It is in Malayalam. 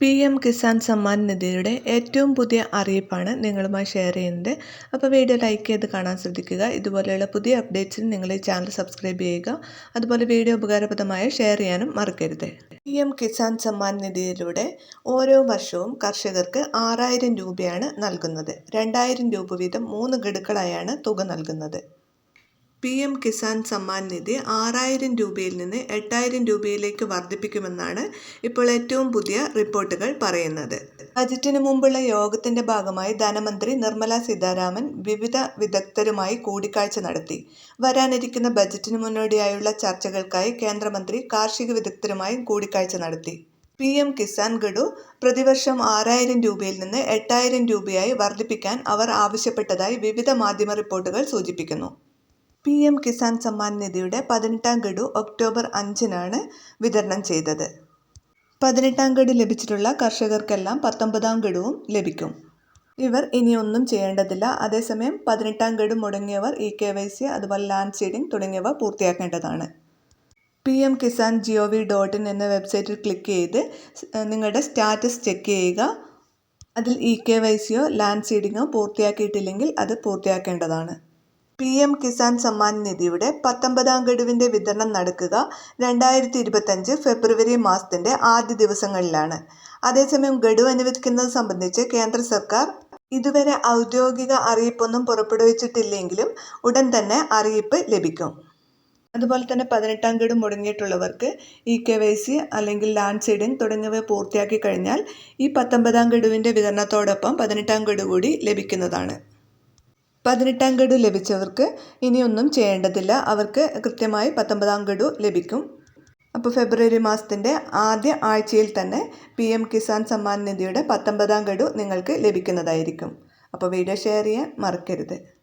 പി എം കിസാൻ സമ്മാൻ നിധിയുടെ ഏറ്റവും പുതിയ അറിയിപ്പാണ് നിങ്ങളുമായി ഷെയർ ചെയ്യുന്നത്. അപ്പോൾ വീഡിയോ ലൈക്ക് ചെയ്ത് കാണാൻ ശ്രദ്ധിക്കുക. ഇതുപോലെയുള്ള പുതിയ അപ്ഡേറ്റ്സിന് നിങ്ങൾ ഈ ചാനൽ സബ്സ്ക്രൈബ് ചെയ്യുക. അതുപോലെ വീഡിയോ ഉപകാരപ്രദമായ ഷെയർ ചെയ്യാനും മറക്കരുത്. പി എം കിസാൻ സമ്മാൻ നിധിയിലൂടെ ഓരോ വർഷവും കർഷകർക്ക് ആറായിരം രൂപയാണ് നൽകുന്നത്. രണ്ടായിരം രൂപ വീതം മൂന്ന് ഗഡുക്കളായാണ് തുക നൽകുന്നത്. പി എം കിസാൻ സമ്മാൻ നിധി ആറായിരം രൂപയിൽ നിന്ന് എട്ടായിരം രൂപയിലേക്ക് വർദ്ധിപ്പിക്കുമെന്നാണ് ഇപ്പോൾ ഏറ്റവും പുതിയ റിപ്പോർട്ടുകൾ പറയുന്നത്. ബജറ്റിന് മുമ്പുള്ള യോഗത്തിന്റെ ഭാഗമായി ധനമന്ത്രി നിർമ്മല സീതാരാമൻ വിവിധ വിദഗ്ധരുമായി കൂടിക്കാഴ്ച നടത്തി. വരാനിരിക്കുന്ന ബജറ്റിന് മുന്നോടിയായുള്ള ചർച്ചകൾക്കായി കേന്ദ്രമന്ത്രി കാർഷിക വിദഗ്ധരുമായും കൂടിക്കാഴ്ച നടത്തി. പി എം കിസാൻ ഗഡു പ്രതിവർഷം ആറായിരം രൂപയിൽ നിന്ന് എട്ടായിരം രൂപയായി വർദ്ധിപ്പിക്കാൻ അവർ ആവശ്യപ്പെട്ടതായി വിവിധ മാധ്യമ റിപ്പോർട്ടുകൾ സൂചിപ്പിക്കുന്നു. പി എം കിസാൻ സമ്മാൻ നിധിയുടെ പതിനെട്ടാം ഗഡു ഒക്ടോബർ അഞ്ചിനാണ് വിതരണം ചെയ്തത്. പതിനെട്ടാം ഗഡു ലഭിച്ചിട്ടുള്ള കർഷകർക്കെല്ലാം പത്തൊമ്പതാം ഗഡുവും ലഭിക്കും. ഇവർ ഇനിയൊന്നും ചെയ്യേണ്ടതില്ല. അതേസമയം പതിനെട്ടാം ഗഡു മുടങ്ങിയവർ ഇ കെ വൈ സി അതുപോലെ ലാൻഡ് സീഡിംഗ് തുടങ്ങിയവ പൂർത്തിയാക്കേണ്ടതാണ്. P M Kisan GO V dot in എന്ന വെബ്സൈറ്റിൽ ക്ലിക്ക് ചെയ്ത് നിങ്ങളുടെ സ്റ്റാറ്റസ് ചെക്ക് ചെയ്യുക. അതിൽ ഇ കെ വൈ സിയോ ലാൻഡ് സീഡിങ്ങോ പൂർത്തിയാക്കിയിട്ടില്ലെങ്കിൽ അത് പൂർത്തിയാക്കേണ്ടതാണ്. പി എം കിസാൻ സമ്മാൻ നിധിയുടെ പത്തൊമ്പതാം ഗഡുവിന്റെ വിതരണം നടക്കുക രണ്ടായിരത്തി ഇരുപത്തഞ്ച് ഫെബ്രുവരി മാസത്തിന്റെ ആദ്യ ദിവസങ്ങളിലാണ്. അതേസമയം ഗഡു അനുവദിക്കുന്നത് സംബന്ധിച്ച് കേന്ദ്ര സർക്കാർ ഇതുവരെ ഔദ്യോഗിക അറിയിപ്പൊന്നും പുറപ്പെടുവിച്ചിട്ടില്ലെങ്കിലും ഉടൻ തന്നെ അറിയിപ്പ് ലഭിക്കും. അതുപോലെ തന്നെ പതിനെട്ടാം ഗഡു മുടങ്ങിയിട്ടുള്ളവർക്ക് ഇ കെ വൈ സി അല്ലെങ്കിൽ ലാൻഡ് സീഡിംഗ് തുടങ്ങിയവ പൂർത്തിയാക്കി കഴിഞ്ഞാൽ ഈ പത്തൊമ്പതാം ഗഡുവിന്റെ വിതരണത്തോടൊപ്പം പതിനെട്ടാം ഗഡു കൂടി ലഭിക്കുന്നതാണ്. പതിനെട്ടാം ഗഡു ലഭിച്ചവർക്ക് ഇനിയൊന്നും ചെയ്യേണ്ടതില്ല. അവർക്ക് കൃത്യമായി പത്തൊമ്പതാം ഗഡു ലഭിക്കും. അപ്പോൾ ഫെബ്രുവരി മാസത്തിന്റെ ആദ്യ ആഴ്ചയിൽ തന്നെ പി എം കിസാൻ സമ്മാൻ നിധിയുടെ പത്തൊമ്പതാം ഗഡു നിങ്ങൾക്ക് ലഭിക്കുന്നതായിരിക്കും. അപ്പോൾ വീഡിയോ ഷെയർ ചെയ്യാൻ മറക്കരുത്.